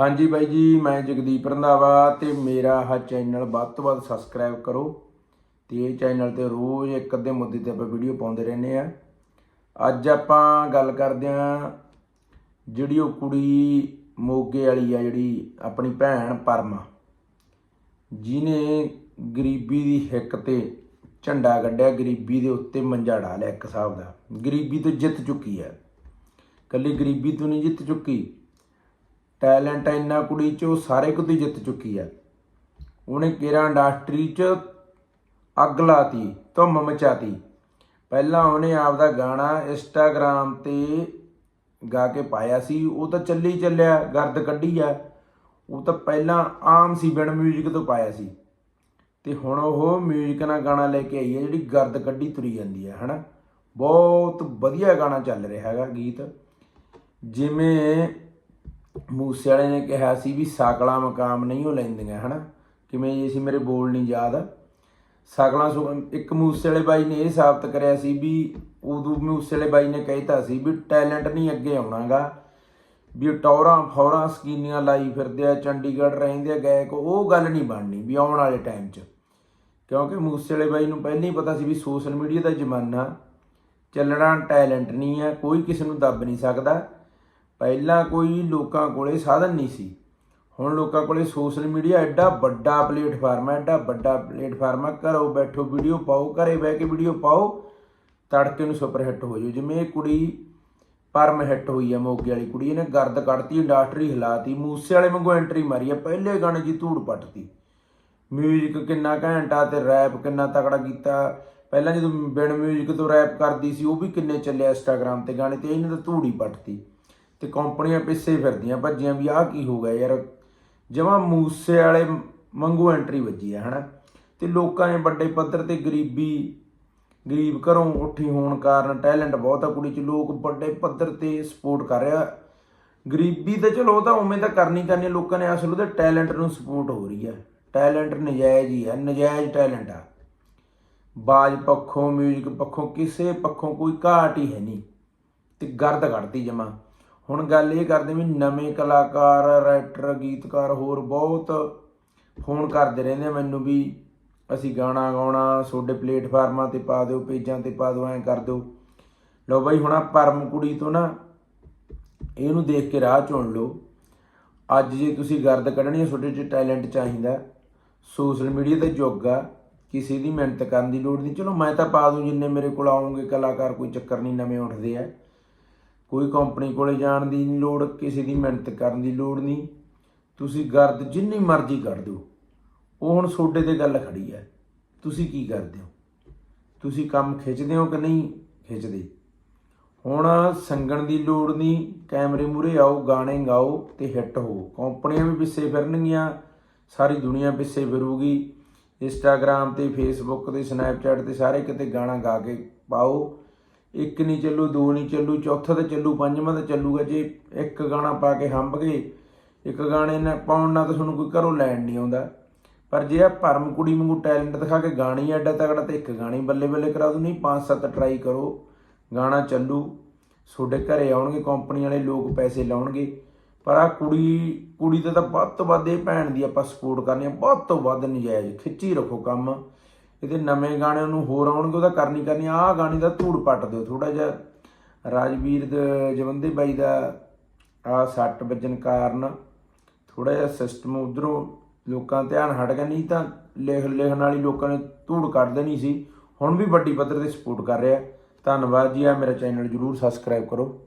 ਹਾਂਜੀ ਬਾਈ ਜੀ, ਮੈਂ ਜਗਦੀਪ ਰੰਧਾਵਾ ਤੇ ਮੇਰਾ ਆਹ ਚੈਨਲ ਵੱਧ ਤੋਂ ਵੱਧ ਸਬਸਕ੍ਰਾਈਬ ਕਰੋ ਤੇ ਇਹ ਚੈਨਲ ਤੇ ਰੋਜ਼ ਇੱਕ ਅੱਧੇ ਮੁੱਦੇ ਤੇ ਆਪਾਂ ਵੀਡੀਓ ਪਾਉਂਦੇ ਰਹਿੰਦੇ ਆ ਅੱਜ ਆਪਾਂ ਗੱਲ ਕਰਦੇ ਆ ਜਿਹੜੀ ਉਹ ਕੁੜੀ ਮੋਗੇ ਵਾਲੀ ਆ, ਜਿਹੜੀ ਆਪਣੀ ਭੈਣ ਪਰਮਾ ਜਿਨੇ ਗਰੀਬੀ ਦੀ ਹਿੱਕ ਤੇ ਝੰਡਾ ਗੱਡਿਆ ਗਰੀਬੀ ਦੇ ਉੱਤੇ ਮੰਜਾ ਢਾ ਲਿਆ ਇੱਕ ਹਿਸਾਬ ਦਾ। ਗਰੀਬੀ ਤੋਂ ਜਿੱਤ ਚੁੱਕੀ ਹੈ। ਕੱਲੀ ਗਰੀਬੀ ਤੋਂ ਨਹੀਂ ਜਿੱਤ ਚੁੱਕੀ। ਟੈਲੈਂਟ ਇੰਨਾ ਕੁੜੀ 'ਚ ਉਹ ਸਾਰੇ ਕਿਤੇ ਜਿੱਤ ਚੁੱਕੀ ਆ ਉਹਨੇ ਕੇਰਾ ਇੰਡਸਟਰੀ 'ਚ ਅੱਗ ਲਾਤੀ ਧੁੰਮ ਮਚਾਤੀ ਪਹਿਲਾਂ ਉਹਨੇ ਆਪਦਾ ਗਾਣਾ ਇੰਸਟਾਗ੍ਰਾਮ ਤੇ ਗਾ ਕੇ ਪਾਇਆ ਸੀ ਉਹ ਤਾਂ ਚੱਲੀ ਚੱਲਿਆ ਗਰਦ ਕੱਢੀ ਆ ਉਹ ਤਾਂ ਪਹਿਲਾਂ ਆਮ ਸੀ ਬਿਨ 뮤직 ਤੋਂ ਪਾਇਆ ਸੀ ਤੇ ਹੁਣ ਉਹ 뮤직 ਨਾਲ ਗਾਣਾ ਲੈ ਕੇ ਆਈ ਹੈ ਜਿਹੜੀ ਗਰਦ ਕੱਢੀ ਤੁਰੀ ਜਾਂਦੀ ਹੈ ਹਨਾ ਬਹੁਤ ਵਧੀਆ ਗਾਣਾ ਚੱਲ ਰਿਹਾ ਹੈਗਾ ਗੀਤ ਜਿਵੇਂ ਮੂਸੇ ਵਾਲੇ ਨੇ ਕਿਹਾ ਸੀ ਵੀ ਸਾਕਲਾ ਮਕਾਮ ਨਹੀਂ ਉਹ ਲੈਂਦੀਆਂ, ਹਨਾ? ਕਿਵੇਂ ਜੇ ਸੀ ਮੇਰੇ ਬੋਲ ਨਹੀਂ ਯਾਦ? ਸਾਕਲਾ ਸੁ- ਇੱਕ ਮੂਸੇ ਵਾਲੇ ਬਾਈ ਨੇ ਇਹ ਸਾਬਤ ਕਰਿਆ ਸੀ ਵੀ ਉਦੋਂ ਮੂਸੇ ਵਾਲੇ ਬਾਈ ਨੇ ਕਹਿਤਾ ਸੀ ਵੀ ਟੈਲੈਂਟ ਨਹੀਂ ਅੱਗੇ ਆਉਣਾਗਾ, ਵੀ ਟੌਰਾਂ ਫੌਰਾਂ ਸਕੀਨੀਆਂ ਲਾਈ ਫਿਰਦੇ ਆ, ਚੰਡੀਗੜ੍ਹ ਰਹਿੰਦੇ ਆ, ਗਾਇਕ, ਉਹ ਗੱਲ ਨਹੀਂ ਬਣਨੀ ਵੀ ਆਉਣ ਵਾਲੇ ਟਾਈਮ 'ਚ। ਕਿਉਂਕਿ ਮੂਸੇ ਵਾਲੇ ਬਾਈ ਨੂੰ ਪਹਿਲਾਂ ਹੀ ਪਤਾ ਸੀ ਵੀ ਸੋਸ਼ਲ ਮੀਡੀਆ ਦਾ ਜ਼ਮਾਨਾ ਚੱਲਣਾ ਟੈਲੈਂਟ ਨਹੀਂ ਹੈ ਕੋਈ ਕਿਸੇ ਨੂੰ ਦੱਬ ਨਹੀਂ ਸਕਦਾ। ਪਹਿਲਾਂ ਕੋਈ ਲੋਕਾਂ ਕੋਲੇ ਸਾਧਨ ਨਹੀਂ ਸੀ। ਹੁਣ ਲੋਕਾਂ ਕੋਲੇ ਸੋਸ਼ਲ ਮੀਡੀਆ ਐਡਾ ਵੱਡਾ ਪਲੇਟਫਾਰਮ ਹੈ, ਐਡਾ ਵੱਡਾ ਪਲੇਟਫਾਰਮ ਹੈ। ਘਰੋਂ ਬੈਠੋ ਵੀਡੀਓ ਪਾਓ, ਘਰੇ ਬਹਿ ਕੇ ਵੀਡੀਓ ਪਾਓ, ਤੜਕੇ ਨੂੰ ਸੁਪਰ ਹਿੱਟ ਹੋ ਜਾਓ। ਜਿਵੇਂ ਇਹ ਕੁੜੀ ਪਰਮ ਹਿੱਟ ਹੋਈ ਹੈ ਮੋਗੇ ਵਾਲੀ ਕੁੜੀ, ਇਹਨੇ ਗਰਦ ਕੱਢਤੀ ਇੰਡਸਟਰੀ ਹਿਲਾਤੀ, ਮੂਸੇ ਵਾਲੇ ਵਾਂਗੂ ਐਂਟਰੀ ਮਾਰੀ ਹੈ ਪਹਿਲੇ ਗਾਣੇ ਦੀ ਧੂੜ ਪੱਟਤੀ। ਮਿਊਜ਼ਿਕ ਕਿੰਨਾ ਘੈਂਟਾ ਤੇ ਰੈਪ ਕਿੰਨਾ ਤਕੜਾ ਕੀਤਾ। ਪਹਿਲਾਂ ਜਦੋਂ ਬਿਨ ਮਿਊਜ਼ਿਕ ਤੋਂ ਰੈਪ ਕਰਦੀ ਸੀ, ਉਹ ਵੀ ਕਿੰਨੇ ਚੱਲਿਆ ਇੰਸਟਾਗ੍ਰam ਤੇ ਗਾਣੇ ਤੇ, ਇਹਨੇ ਤਾਂ ਧੂੜੀ ਪੱਟਤੀ। ਤੇ ਕੰਪਨੀਆਂ ਪਿੱਛੇ ਫਿਰਦੀਆਂ, ਭੱਜੀਆਂ ਵੀ ਆਹ ਕੀ ਹੋ ਗਿਆ ਯਾਰ। ਜਮਾ ਮੂਸੇ ਵਾਲੇ ਮੰਗੂ ਐਂਟਰੀ ਵੱਜੀ ਆ, ਹਨਾ। ਤੇ ਲੋਕਾਂ ਨੇ ਵੱਡੇ ਪੱਧਰ ਤੇ ਗਰੀਬੀ, ਗਰੀਬ ਘਰੋਂ ਉੱਠੀ ਹੋਣ ਕਾਰਨ ਟੈਲੈਂਟ ਬਹੁਤ ਆ ਕੁੜੀ ਚ, ਲੋਕ ਵੱਡੇ ਪੱਧਰ ਤੇ ਸਪੋਰਟ ਕਰ ਰਿਹਾ। ਗਰੀਬੀ ਤਾਂ ਚਲੋ ਉਹ ਤਾਂ ਉਵੇਂ ਤਾਂ ਕਰਨੀ ਕਰਨੀ ਲੋਕਾਂ ਨੇ ਅਸਲ ਉਹਦੇ ਟੈਲੈਂਟ ਨੂੰ ਸਪੋਰਟ ਹੋ ਰਹੀ ਹੈ ਟੈਲੈਂਟ ਨਜਾਇਜ਼ ਹੀ ਹੈ ਨਜਾਇਜ਼ ਟੈਲੈਂਟ ਆ। ਬਾਜ ਪੱਖੋਂ 뮤직 ਪੱਖੋਂ, ਕਿਸੇ ਪੱਖੋਂ ਕੋਈ ਘਾਟ ਹੀ ਹੈ ਨਹੀਂ। ਤੇ ਗਰਦ ਕੱਢਦੀ ਜਮਾ। ਹੁਣ ਗੱਲ ਇਹ ਕਰਦੇ ਵੀ ਨਵੇਂ ਕਲਾਕਾਰ ਰਾਈਟਰ ਗੀਤਕਾਰ ਹੋਰ ਬਹੁਤ ਫੋਨ ਕਰਦੇ ਰਹਿੰਦੇ ਆ ਮੈਨੂੰ ਵੀ, ਅਸੀਂ ਗਾਣਾ ਗਾਉਣਾ, ਤੁਹਾਡੇ ਪਲੇਟਫਾਰਮਾਂ ਤੇ ਪਾ ਦਿਓ, ਪੇਜਾਂ ਤੇ ਪਾ ਦਿਓ, ਐਂ ਕਰ ਦਿਓ। ਲਓ ਬਾਈ, ਹੁਣ ਆਹ ਪਰਮ ਕੁੜੀ ਤੋਂ ਨਾ ਇਹਨੂੰ ਦੇਖ ਕੇ ਰਾਹ ਚੁਣ ਲਓ। ਅੱਜ ਜੇ ਤੁਸੀਂ ਗਰਦ ਕੱਢਣੀ ਹੈ ਤੁਹਾਡੇ 'ਚ ਟੈਲੈਂਟ ਚਾਹੀਦਾ। ਸੋਸ਼ਲ ਮੀਡੀਆ ਦਾ ਯੁੱਗ ਆ, ਕਿਸੇ ਦੀ ਮਿਹਨਤ ਕਰਨ ਦੀ ਲੋੜ ਨਹੀਂ। ਚਲੋ ਮੈਂ ਤਾਂ ਪਾ ਦੂੰ, ਜਿੰਨੇ ਮੇਰੇ ਕੋਲ ਆਉਂਗੇ ਕਲਾਕਾਰ, ਕੋਈ ਚੱਕਰ ਨਹੀਂ, ਨਵੇਂ ਉੱਠਦੇ ਆ। ਕੋਈ ਕੰਪਨੀ ਕੋਲੇ ਜਾਣ ਦੀ ਨਹੀਂ ਲੋੜ, ਕਿਸੇ ਦੀ ਮਿਹਨਤ ਕਰਨ ਦੀ ਲੋੜ ਨਹੀਂ ਤੁਸੀਂ ਗਰਦ ਜਿੰਨੀ ਮਰਜ਼ੀ ਕੱਢ ਦਿਓ। ਉਹ ਹੁਣ ਤੁਹਾਡੇ ਤੇ ਗੱਲ ਖੜੀ ਹੈ ਤੁਸੀਂ ਕੀ ਕਰਦੇ ਹੋ? ਤੁਸੀਂ ਕੰਮ ਖਿੱਚਦੇ ਹੋ ਕਿ ਨਹੀਂ ਖਿੱਚਦੇ? ਹੁਣ ਸੰਗਣ ਦੀ ਲੋੜ ਨਹੀਂ ਕੈਮਰੇ ਮੂਰੇ ਆਓ, ਗਾਣੇ ਗਾਓ ਤੇ ਹਿੱਟ ਹੋ। ਕੰਪਨੀਆਂ ਵੀ ਪਿੱਛੇ ਫਿਰਨਗੀਆਂ, ਸਾਰੀ ਦੁਨੀਆ ਪਿੱਛੇ ਫਿਰੂਗੀ। ਇੰਸਟਾਗ੍ਰam ਤੇ ਫੇਸਬੁੱਕ ਤੇ ਸਨੈਪਚੈਟ ਤੇ ਸਾਰੇ ਕਿਤੇ ਗਾਣਾ ਗਾ ਕੇ ਪਾਓ। ਇੱਕ ਨਹੀਂ ਚੱਲੂ, ਦੋ ਨਹੀਂ ਚੱਲੂ, ਚੌਥਾ ਤੇ ਚੱਲੂ, ਪੰਜਵਾਂ ਤੇ ਚੱਲੂਗਾ। ਜੇ ਇੱਕ ਗਾਣਾ ਪਾ ਕੇ ਹੰਬ ਗਏ, ਇੱਕ ਗਾਣੇ ਨਾਲ ਪਾਉਣ ਨਾਲ ਤਾਂ ਤੁਹਾਨੂੰ ਕੋਈ ਘਰੋਂ ਲੈਣ ਨਹੀਂ ਆਉਂਦਾ। ਪਰ ਜੇ ਆ ਭਰਮ ਕੁੜੀ ਵਾਂਗੂ ਟੈਲੈਂਟ ਦਿਖਾ ਕੇ ਗਾਣੀ ਐਡਾ ਤਗੜਾ ਤੇ ਇੱਕ ਗਾਣੀ ਬੱਲੇ ਬੱਲੇ ਕਰਾ ਦੂ, ਨਹੀਂ ਪੰਜ ਸੱਤ ਟਰਾਈ ਕਰੋ। ਗਾਣਾ ਚੱਲੂ, ਤੁਹਾਡੇ ਘਰੇ ਆਉਣਗੇ ਕੰਪਨੀ ਵਾਲੇ ਲੋਕ ਪੈਸੇ ਲਾਉਣਗੇ। ਪਰ ਆ ਕੁੜੀ ਕੁੜੀ ਤੇ ਤਾਂ ਵੱਧ ਤੋਂ ਵੱਧ ਇਹ ਭੈਣ ਦੀ ਆਪਾਂ ਸਪੋਰਟ ਕਰਨੀ ਆ, ਵੱਧ ਤੋਂ ਵੱਧ ਨਜਾਇਜ਼ ਖਿੱਚੀ ਰੱਖੋ ਕੰਮ। ਇਹਦੇ ਨਵੇਂ ਗਾਣੇ ਨੂੰ ਹੋਰ ਆਉਣਗੇ, ਉਹਦਾ ਕਰਨੀ ਕਰਨੀ, ਆਹ ਗਾਣੇ ਦਾ ਧੂੜ ਪੱਟ ਦਿਓ ਥੋੜਾ ਜਿਹਾ ਰਾਜਵੀਰ ਜਵੰਦੇ ਬਾਈ ਦਾ ਆ ਸੱਟ ਵੱਜਣ ਕਾਰਨ ਥੋੜਾ ਜਿਹਾ ਸਿਸਟਮ ਉਧਰੋਂ ਲੋਕਾਂ ਧਿਆਨ ਹਟ ਗਿਆ, ਨਹੀਂ ਤਾਂ ਲਿਖ ਲਿਖਣ ਵਾਲੀ ਲੋਕਾਂ ਨੇ ਧੂੜ ਕੱਢ ਦੇਣੀ ਸੀ, ਹੁਣ ਵੀ ਵੱਡੀ ਪੱਧਰ ਤੇ ਸਪੋਰਟ ਕਰ ਰਿਹਾ। ਧੰਨਵਾਦ ਜੀ ਆ ਮੇਰਾ ਚੈਨਲ ਜਰੂਰ ਸਬਸਕ੍ਰਾਈਬ ਕਰੋ।